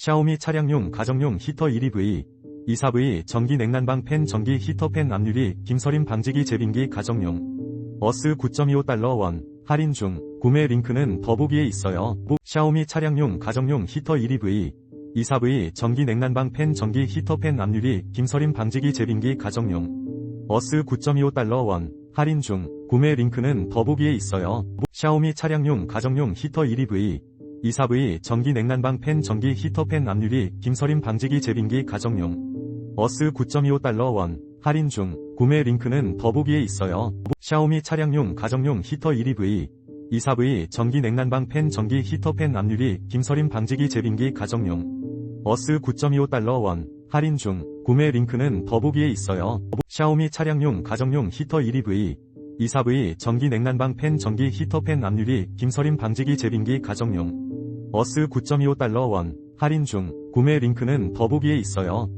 샤오미 차량용 가정용 히터 1EV 24V 전기 냉난방 팬 전기 히터 팬 압유리 김서림 방지기 제빙기 가정용 어스 9.25달러 원 할인 중 구매 링크는 더보기에 있어요. 뭐, 샤오미 차량용 가정용 히터 1EV 24V 전기 냉난방 팬 전기 히터 팬 압유리 김서림 방지기 제빙기 가정용 어스 9.25달러 원 할인 중 구매 링크는 더보기에 있어요. 뭐, 샤오미 차량용 가정용 히터 1EV 24V 전기 냉난방 팬 전기 히터 팬 압유리 김서림 방지기 제빙기 가정용. 어스 9.25달러 원. 할인 중. 구매 링크는 더보기에 있어요. 뭐, 샤오미 차량용 가정용 히터 1EV 24V 전기 냉난방 팬 전기 히터 팬 압유리 김서림 방지기 제빙기 가정용. 어스 9.25달러 원. 할인 중. 구매 링크는 더보기에 있어요. 뭐, 샤오미 차량용 가정용 히터 1EV 24V 전기 냉난방 팬 전기 히터 팬 압유리 김서림 방지기 제빙기 가정용 어스 9.25달러 원 할인 중 구매 링크는 더보기에 있어요.